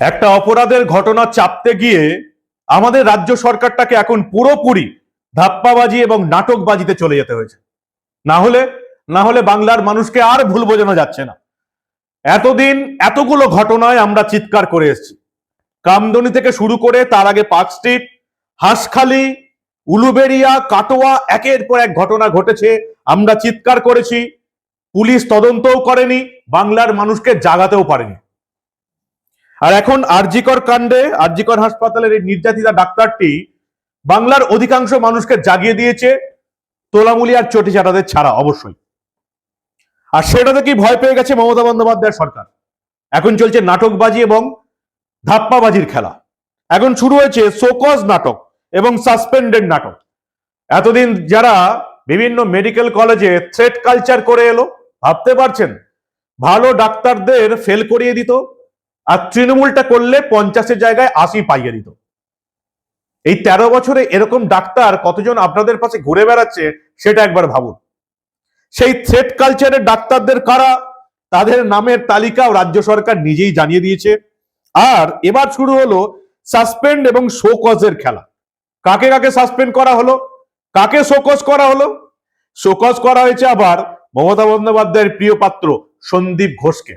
একটা অপরাধের ঘটনা চাপতে গিয়ে আমাদের রাজ্য সরকারটাকে এখন পুরোপুরি ধাপ্পাবাজি এবং নাটকবাজিতে চলে যেতে হয়েছে। না হলে না হলে বাংলার মানুষকে আর ভুল বোঝানো যাচ্ছে না। এতদিন এতগুলো ঘটনায় আমরা চিৎকার করে এসেছি। কামদনি থেকে শুরু করে তার আগে পার্ক স্ট্রিট, হাঁসখালি উলুবেরিয়া কাটোয়া, একের পর এক ঘটনা ঘটেছে। আমরা চিৎকার করেছি। পুলিশ তদন্তও করেনি। বাংলার মানুষকে জাগাতেও পারেনি। আর এখন আরজিকর কাণ্ডে, আরজিকর হাসপাতালের এই নির্যাতিতা ডাক্তারটি বাংলার অধিকাংশ মানুষকে জাগিয়ে দিয়েছে তোলামুলি আর চটি চাটাদের ছাড়া, অবশ্যই। আর সেটা থেকেই ভয় পেয়ে গেছে মমতা বন্দ্যোপাধ্যায়ের সরকার? এখন চলছে নাটকবাজি এবং ধাপ্পাবাজির খেলা। এখন শুরু হয়েছে সোকজ নাটক এবং সাসপেন্ডেড নাটক। এতদিন যারা বিভিন্ন মেডিকেল কলেজে থ্রেট কালচার করে এলো, ভাবতে পারছেন, ভালো ডাক্তারদের ফেল করিয়ে দিত আর তৃণমূলটা করলে পঞ্চাশের জায়গায় আশি পাইয়ে দিত। এই তেরো বছরে এরকম ডাক্তার কতজন আপনাদের পাশে ঘুরে বেড়াচ্ছে সেটা একবার ভাবুন। সেই থ্রেট কালচারের ডাক্তারদের কারা? তাদের নামের তালিকাও রাজ্য সরকার নিজেই জানিয়ে দিয়েছে। আর এবার শুরু হলো সাসপেন্ড এবং শোকজের খেলা। কাকে কাকে সাসপেন্ড করা হলো? কাকে শোকজ করা হলো? শোকজ করা হয়েছে আবার মমতা বন্দ্যোপাধ্যায়ের প্রিয় পাত্র সন্দীপ ঘোষকে।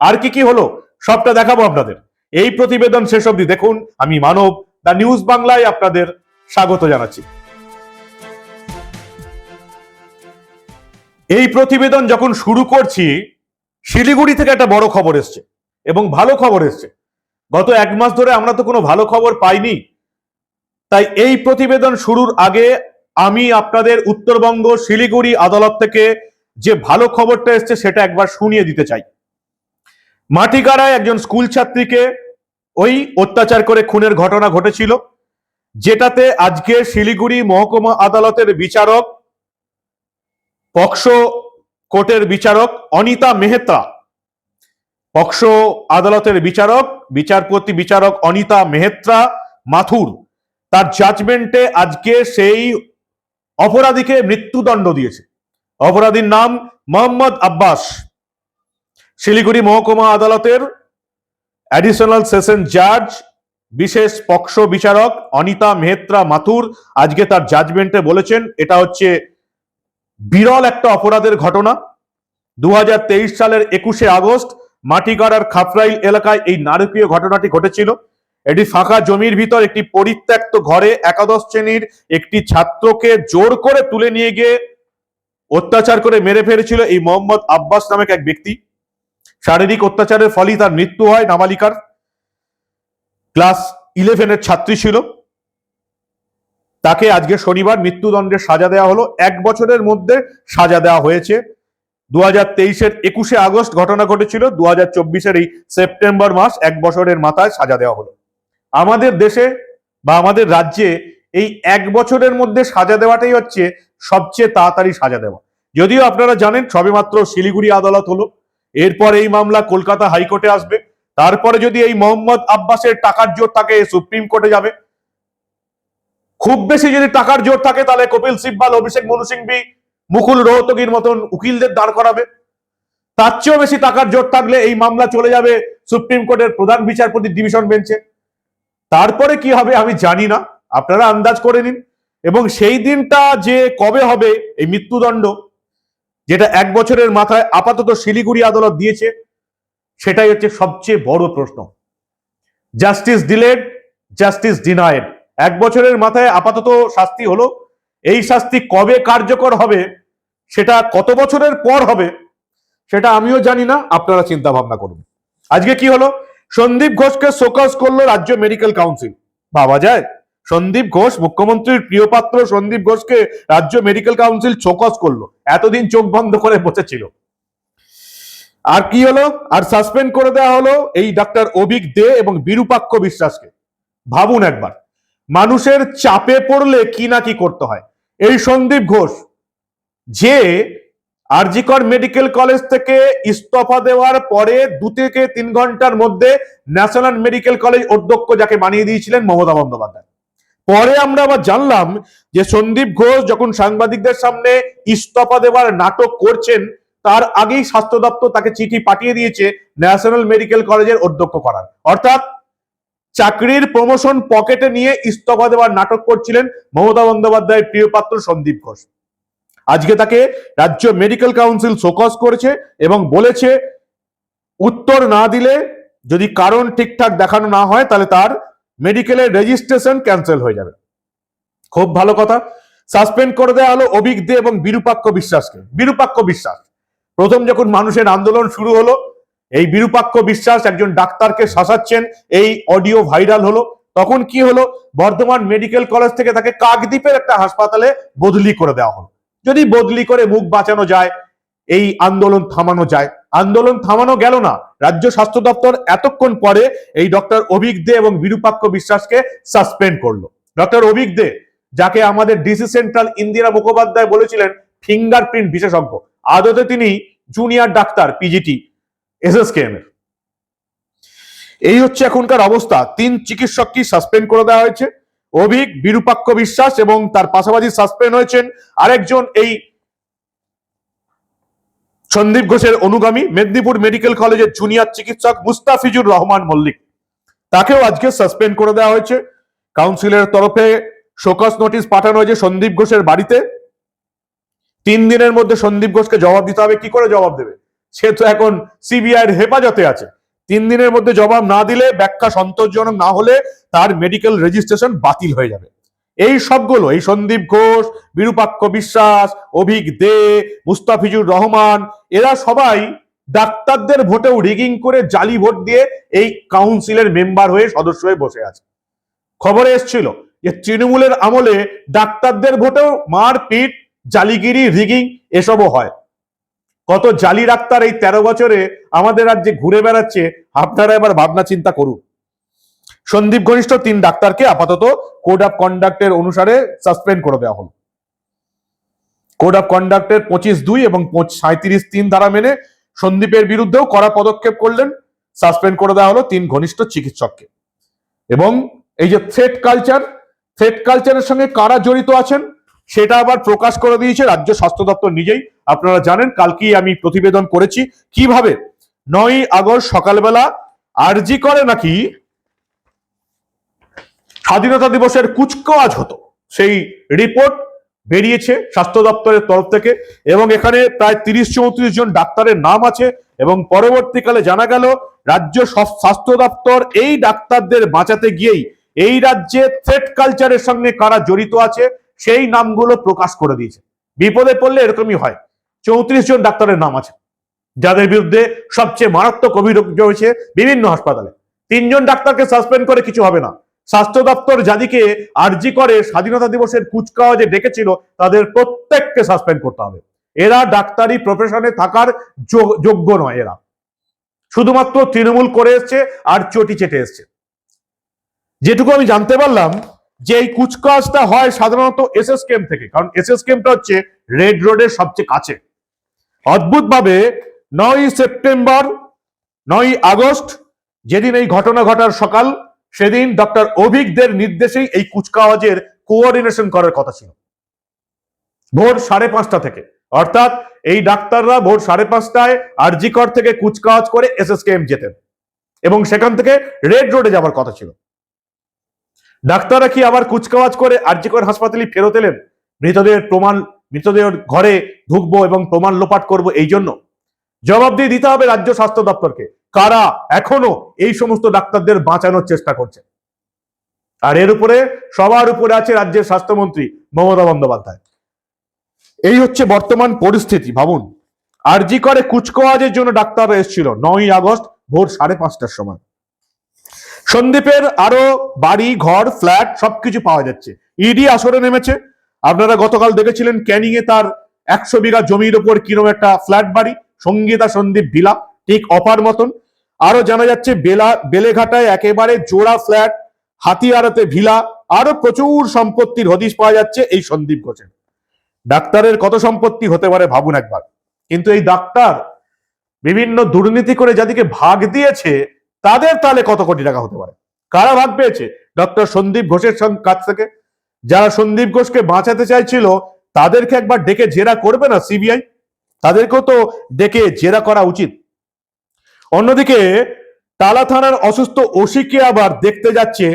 আর কি কি হলো? সবটা দেখাবো আপনাদের। এই প্রতিবেদন শেষ অবধি দেখুন। আমি মানব, দা নিউজ বাংলায় আপনাদের স্বাগত জানাচ্ছি। এই প্রতিবেদন যখন শুরু করছি, শিলিগুড়ি থেকে একটা বড় খবর এসছে এবং ভালো খবর এসছে। গত এক মাস ধরে আমরা তো কোনো ভালো খবর পাইনি। তাই এই প্রতিবেদন শুরুর আগে আমি আপনাদের উত্তরবঙ্গ, শিলিগুড়ি আদালত থেকে যে ভালো খবরটা এসছে সেটা একবার শুনিয়ে দিতে চাই। মাটিগাড়ায় একজন স্কুল ছাত্রীকে ওই অত্যাচার করে খুনের ঘটনা ঘটেছিল, যেটাতে আজকে শিলিগুড়ি মহকুমা আদালতের বিচারক, পক্সো কোর্টের বিচারক অনিতা মেহতা, পক্সো আদালতের বিচারক, বিচারপতি বিচারক অনিতা মেহত্রা মাথুর, তার জাজমেন্টে আজকে সেই অপরাধীকে মৃত্যুদণ্ড দিয়েছে। অপরাধীর নাম মোহাম্মদ আব্বাস। শিলিগুড়ি মহকুমা আদালতের অ্যাডিশনাল সেশন জাজ বিশেষ পক্সো বিচারক অনিতা মেহত্রা মাথুর আজকে তার জাজমেন্টে বলেছেন, এটা হচ্ছে বিরল একটা অপরাধের ঘটনা। দু হাজার তেইশ সালের একুশে আগস্ট মাটিগাড়ার খাপরাইল এলাকায় এই নারকীয় ঘটনাটি ঘটেছিল। এটি ফাঁকা জমির ভিতর একটি পরিত্যক্ত ঘরে একাদশ শ্রেণির একটি ছাত্রকে জোর করে তুলে নিয়ে গিয়ে অত্যাচার করে মেরে ফেলেছিল এই মোহাম্মদ আব্বাস নামক এক ব্যক্তি। শারীরিক অত্যাচারের ফলেই তার মৃত্যু হয় নাবালিকার। ক্লাস ইলেভেনের ছাত্রী ছিল। তাকে আজকে শনিবার মৃত্যুদণ্ডের সাজা দেওয়া হলো। এক বছরের মধ্যে সাজা দেওয়া হয়েছে। দু হাজার তেইশের একুশে আগস্ট ঘটনা ঘটেছিল। দু হাজার চব্বিশের এই সেপ্টেম্বর মাস এক বছরের মাথায় সাজা দেওয়া হলো। আমাদের দেশে বা আমাদের রাজ্যে এই এক বছরের মধ্যে সাজা দেওয়াটাই হচ্ছে সবচেয়ে তাড়াতাড়ি সাজা দেওয়া। যদিও আপনারা জানেন সবেমাত্র শিলিগুড়ি আদালত হলো। এরপর এই মামলা কলকাতা হাইকোর্টে আসবে। তারপরে যদি এই মোহাম্মদ আব্বাসের টাকার জোর থাকে সুপ্রিম কোর্টে যাবে। খুব বেশি যদি টাকার জোর থাকে, তাহলে কপিল সিব্বাল, অভিষেক মনু সিংভি, মুকুল রোহতগির মতন উকিলদের দাঁড় করাবে। তার চেয়েও বেশি টাকার জোর থাকলে এই মামলা চলে যাবে সুপ্রিম কোর্টের প্রধান বিচারপতি ডিভিশন বেঞ্চে। তারপরে কি হবে আমি জানি না। আপনারা আন্দাজ করে নিন। এবং সেই দিনটা যে কবে হবে, এই মৃত্যুদণ্ড যেটা এক বছরের মাথায় আপাতত শিলিগুড়ি আদালত দিয়েছে, সেটাই হচ্ছে সবচেয়ে বড় প্রশ্ন। জাস্টিস ডিলেড জাস্টিস ডিনায়েড এক বছরের মাথায় আপাতত শাস্তি হলো। এই শাস্তি কবে কার্যকর হবে, সেটা কত বছরের পর হবে, সেটা আমিও জানি না। আপনারা চিন্তা ভাবনা করুন। আজকে কি হলো? সন্দীপ ঘোষকে শোকজ করল রাজ্য মেডিকেল কাউন্সিল ভাবা যায়। সন্দীপ ঘোষ, মুখ্যমন্ত্রীর প্রিয় পাত্র সন্দীপ ঘোষকে রাজ্য মেডিকেল কাউন্সিল শোকজ করল। এতদিন চোখ বন্ধ করে বসেছিল। আর কি হলো? আর সাসপেন্ড করে দেওয়া হলো এই ডাক্তার অভিক দে এবং বিরূপাক্ষ বিশ্বাসকে। ভাবুন একবার, মানুষের চাপে পড়লে কি না কি করতে হয়? এই সন্দীপ ঘোষ, যে আরজিকর মেডিকেল কলেজ থেকে ইস্তফা দেওয়ার পরে দু থেকে তিন ঘণ্টার মধ্যে ন্যাশনাল মেডিকেল কলেজ অধ্যক্ষ যাকে বানিয়ে দিয়েছিলেন মমতা বন্দ্যোপাধ্যায়। পরে আমরা আবার জানলাম যে সন্দীপ ঘোষ যখন সাংবাদিকদের সামনে ইস্তফা দেওয়ার নাটক করছেন, তার আগেই স্বাস্থ্য দপ্তর তাকে চিঠি পাঠিয়ে দিয়েছে ন্যাশনাল মেডিকেল কলেজের অধ্যক্ষ করার। অর্থাৎ চাকরির প্রমোশন পকেটে নিয়ে ইস্তফা দেওয়ার নাটক করছিলেন মমতা বন্দ্যোপাধ্যায়ের প্রিয় পাত্র সন্দীপ ঘোষ। আজকে তাকে রাজ্য মেডিকেল কাউন্সিল শোকজ করেছে এবং বলেছে, উত্তর না দিলে যদি কারণ ঠিকঠাক দেখানো না হয়, তাহলে তার মেডিকেলের রেজিস্ট্রেশন ক্যান্সেল হয়ে যাবে। খুব ভালো কথা। সাসপেন্ড করে দেওয়া হলো অভিক দে এবং বিরূপাক্ষ বিশ্বাসকে। বিরূপাক্ষ বিশ্বাস। প্রথম যখন মানুষের আন্দোলন শুরু হলো, এই বিরূপাক্ষ বিশ্বাস একজন ডাক্তারকে শাসাচ্ছেন, এই অডিও ভাইরাল হলো। তখন কি হলো? বর্ধমান মেডিকেল কলেজ থেকে তাকে কাকদ্বীপের একটা হাসপাতালে বদলি করে দেওয়া হলো। যদি বদলি করে মুখ বাঁচানো যায় এই আন্দোলন থামানো যায়। আন্দোলন থামানো গেল না। রাজ্য স্বাস্থ্য দপ্তর এতক্ষণ পরে এই ডক্টর অভিক দে এবং বিরূপাক্ষ বিশ্বাসকে সাসপেন্ড করল। ডক্টর অভিক দে, যাকে আমাদের ডিসি সেন্ট্রাল ইন্দিরা মুখোপাধ্যায় বলেছিলেন ফিঙ্গারপ্রিন্ট বিশেষজ্ঞ, আদতে তিনি জুনিয়র ডাক্তার, পিজিটি, এসএসকেএম এর। এই হচ্ছে এখনকার অবস্থা। তিন চিকিৎসককে সাসপেন্ড করে দেওয়া হয়েছে। অভিক, বিরূপাক্ষ বিশ্বাস এবং তার পাশাপাশি সাসপেন্ড হয়েছেন আরেকজন, এই সন্দীপ ঘোষের অনুগামী মেদিনীপুর মেডিকেল কলেজের জুনিয়র চিকিৎসক মুস্তাফিজুর রহমান মল্লিক। তাকেও আজকে সাসপেন্ড করে দেওয়া হয়েছে। কাউন্সিলের তরফে শোকস নোটিশ পাঠানো হয়েছে সন্দীপ ঘোষের বাড়িতে। তিন দিনের মধ্যে সন্দীপ ঘোষকে জবাব দিতে হবে। কি করে জবাব দেবে? সে তো এখন সিবিআই হেফাজতে আছে। তিন দিনের মধ্যে জবাব না দিলে ব্যাখ্যা সন্তোষজনক না হলে তার মেডিকেল রেজিস্ট্রেশন বাতিল হয়ে যাবে। এই সবগুলো, এই সন্দীপ ঘোষ, বিরূপাক্ষ বিশ্বাস, অভিক দে, মুস্তাফিজুর রহমান, এরা সবাই ডাক্তারদের ভোটেও রিগিং করে জালি ভোট দিয়ে এই কাউন্সিলের মেম্বার হয়ে সদস্য হয়ে বসে আছে। খবরে এসছিল যে তৃণমূলের আমলে ডাক্তারদের ভোটেও মারপিট, জালিগিরি রিগিং এসবও হয়। কত জালি ডাক্তার এই তেরো বছরে আমাদের রাজ্যে ঘুরে বেড়াচ্ছে, আপনারা এবার ভাবনা চিন্তা করুন। সন্দীপ ঘনিষ্ঠ তিন ডাক্তারকে আপাতত কোড অফ কন্ডাক্টের অনুসারে সাসপেন্ড করে দেওয়া হলো। কোড অফ কন্ডাক্টের পঁচিশ দুই এবং সাঁত্রিশ তিন ধারা মেনে সন্দীপের বিরুদ্ধেও কড়া পদক্ষেপ করলেন সাসপেন্ড করে দেওয়া হলো তিন ঘনিষ্ঠ চিকিৎসককে। এবং এই যে থ্রেট কালচার থ্রেট কালচারের সঙ্গে কারা জড়িত আছেন, সেটা আবার প্রকাশ করে দিয়েছে রাজ্য স্বাস্থ্য দপ্তর নিজেই। আপনারা জানেন, কালকেই আমি প্রতিবেদন করেছি কীভাবে নয় আগস্ট সকালবেলা আরজি করে নাকি স্বাধীনতা দিবসের কুচকাওয়াজ হতো। সেই রিপোর্ট বেরিয়েছে স্বাস্থ্য দপ্তরের তরফ থেকে এবং এখানে প্রায় তিরিশ চৌত্রিশ জন ডাক্তারের নাম আছে এবং পরবর্তীকালে জানা গেল, রাজ্য স্বাস্থ্য দপ্তর এই ডাক্তারদের বাঁচাতে গিয়েই এই রাজ্যে থ্রেট কালচারের সঙ্গে কারা জড়িত আছে সেই নামগুলো প্রকাশ করে দিয়েছে। বিপদে পড়লে এরকমই হয়। চৌত্রিশ জন ডাক্তারের নাম আছে। যাদের বিরুদ্ধে সবচেয়ে মারাত্মক অভিযোগ হয়েছে বিভিন্ন হাসপাতালে। তিনজন ডাক্তারকে সাসপেন্ড করে কিছু হবে না। স্বাস্থ্য দপ্তর যাদিকে আর্জি করে স্বাধীনতা দিবসের কুচকাওয়াজে ডেকেছিল, তাদের প্রত্যেককে সাসপেন্ড করতে হবে। এরা ডাক্তারি প্রফেশনে থাকার যোগ- যোগ্য নয় এরা। শুধুমাত্র তৃণমূল করে এসছে আর চটি চেটে এসছে। যেটুকু আমি জানতে পারলাম, যে এই কুচকাওয়াজটা হয় সাধারণত এসএস ক্যাম্প থেকে, কারণ এসএস ক্যাম্পটা হচ্ছে রেড রোডের সবচেয়ে কাছে। অদ্ভুতভাবে নয় সেপ্টেম্বর নয় আগস্ট, যেদিন এই ঘটনা ঘটার সকাল সেদিন ডক্টর অভিকদের নির্দেশেই এই কুচকাওয়াজের কোঅর্ডিনেশন করার কথা ছিল। ভোর সাড়ে পাঁচটা থেকে। অর্থাৎ এই ডাক্তাররা ভোর সাড়ে পাঁচটায় আরজিকর থেকে কুচকাওয়াজ করে এসএসকেএম যেতেন এবং সেখান থেকে রেড রোডে যাবার কথা ছিল। ডাক্তাররা কি আবার কুচকাওয়াজ করে আরজিকর হাসপাতালে ফেরত এলেন? মৃতদেহের প্রমাণ মৃতদেহের ঘরে ঢুকবো এবং প্রমাণ লোপাট করব এই জন্য? জবাব দিয়ে দিতে হবে রাজ্য স্বাস্থ্য দপ্তরকে। কারা এখনও এই সমস্ত ডাক্তারদের বাঁচানোর চেষ্টা করছে? আর এর উপরে সবার উপরে আছে রাজ্যের স্বাস্থ্যমন্ত্রী মমতা বন্দ্যোপাধ্যায়। এই হচ্ছে বর্তমান পরিস্থিতি, ভাবুন। আরজি করে কুচকাওয়াজের জন্য ডাক্তাররা এসেছিল নয় আগস্ট ভোর সাড়ে পাঁচটার সময়। সন্দীপের আরও বাড়ি, ঘর, ফ্ল্যাট সবকিছু পাওয়া যাচ্ছে। ইডি আসরে নেমেছে। আপনারা গতকাল দেখেছিলেন ক্যানিং এ তার একশো বিঘা জমির ওপর কিরম একটা ফ্ল্যাট বাড়ি, সঙ্গীতা সন্দীপ ভিলা, ঠিক অপার মতন। আরও জানা যাচ্ছে বেলা বেলেঘাটায় একেবারে জোড়া ফ্ল্যাট, হাতিয়ারাতে ভিলা, আরও প্রচুর সম্পত্তির হদিশ পাওয়া যাচ্ছে এই সন্দীপ ঘোষের। ডাক্তারের কত সম্পত্তি হতে পারে ভাবুন একবার। কিন্তু এই ডাক্তার বিভিন্ন দুর্নীতি করে যাদেরকে ভাগ দিয়েছে, তাদের তাহলে কত কোটি টাকা হতে পারে? কারা ভাগ পেয়েছে? ডক্টর সন্দীপ ঘোষের কাছ থেকে। যারা সন্দীপ ঘোষকে বাঁচাতে চাইছিল, তাদেরকে একবার ডেকে জেরা করবে না সিবিআই? তাদেরকেও তো ডেকে জেরা করা উচিত। অন্যদিকে তালা থানার অসুস্থ ওসিকে আবার দেখতে যাচ্ছে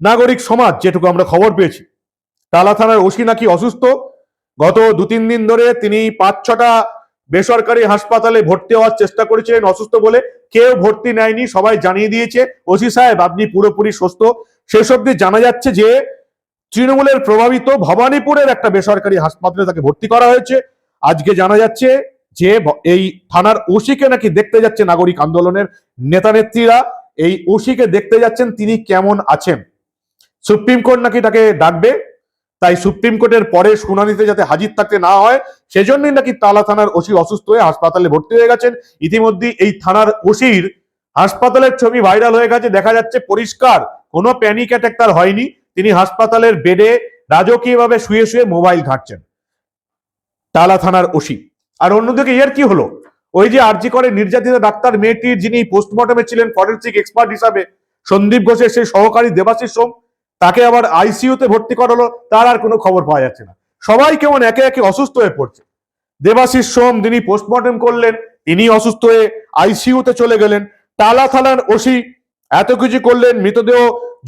নাগরিক সমাজ, যেটুকু আমরা খবর পেয়েছি। তালা থানার ওসি নাকি অসুস্থ। গত দু তিন দিন ধরে তিনি পাঁচ ছটা বেসরকারি হাসপাতালে ভর্তি হওয়ার চেষ্টা করেছিলেন অসুস্থ বলে। কেউ ভর্তি নেয়নি, সবাই জানিয়ে দিয়েছে। ওসি সাহেব, আপনি পুরোপুরি সুস্থ। শেষ অব্দি জানা যাচ্ছে যে তৃণমূলের প্রভাবিত ভবানীপুরের একটা বেসরকারি হাসপাতালে তাকে ভর্তি করা হয়েছে। আজকে জানা যাচ্ছে যে এই থানার ওসিকে নাকি দেখতে যাচ্ছে নাগরিক আন্দোলনের নেতা নেত্রীরা, এই ওসিকে দেখতে যাচ্ছেন তিনি কেমন আছেন? সুপ্রিম কোর্ট নাকি তাকে ডাকবে? তাই সুপ্রিম কোর্টের পরে শুনানিতে যাতে হাজির থাকতে না হয়, সেজন্যই নাকি তালা থানার ওসি অসুস্থ হয়ে হাসপাতালে ভর্তি হয়ে গেছেন। ইতিমধ্যে এই থানার ওসির হাসপাতালের ছবি ভাইরাল হয়ে গেছে, দেখা যাচ্ছে পরিষ্কার, কোনো প্যানিক অ্যাটাক তার হয়নি। তিনি হাসপাতালের বেডে রাজকীয়ভাবে শুয়ে শুয়ে মোবাইল ঘাঁটছেন। তালা থানার ওসি। আর অন্যদিকে এর কি হলো? ওই যে আরজি করে নির্যাতিত ডাক্তার মেয়েটির যিনি পোস্টমর্টমে ছিলেন ফরেন্সিক এক্সপার্ট হিসাবে, সন্দীপ ঘোষের সেই সহকারী দেবাশিস সোম, তাকে আবার আইসিইউতে ভর্তি করালো, তার আর কোনো খবর পাওয়া যাচ্ছে না। সবাই কেমন একে একে অসুস্থ হয়ে পড়ছে। দেবাশিস সোম যিনি পোস্টমর্টম করলেন তিনি অসুস্থ হয়ে আইসিইউতে চলে গেলেন। টালা থানার ওসি এত কিছু করলেন, মৃতদেহ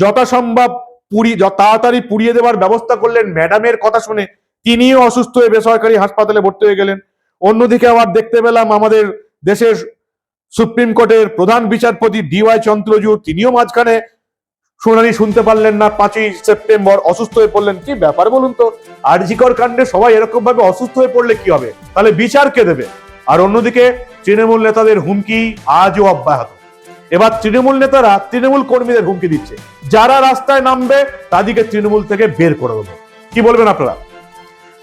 যথাসম্ভব পুরি তাড়াতাড়ি পুড়িয়ে দেওয়ার ব্যবস্থা করলেন। ম্যাডামের কথা শুনে তিনিও অসুস্থ হয়ে বেসরকারি হাসপাতালে ভর্তি হয়ে গেলেন। অন্যদিকে আবার দেখতে পেলাম আমাদের দেশের সুপ্রিম কোর্টের প্রধান বিচারপতি ডিওয়াই চন্দ্রচূড়, তিনিও মাঝখানে শুনানি শুনতে পারলেন না, পাঁচই সেপ্টেম্বর অসুস্থ হয়ে পড়লেন। কি ব্যাপার বলুন তো? আরজিকর কাণ্ডে সবাই এরকম ভাবে অসুস্থ হয়ে পড়লে কি হবে? তাহলে বিচার কে দেবে? আর অন্যদিকে তৃণমূল নেতাদের হুমকি আজও অব্যাহত। এবার তৃণমূল নেতারা তৃণমূল কর্মীদের হুমকি দিচ্ছে। যারা রাস্তায় নামবে, তাদেরকে তৃণমূল থেকে বের করে দেবো। কি বলবেন আপনারা?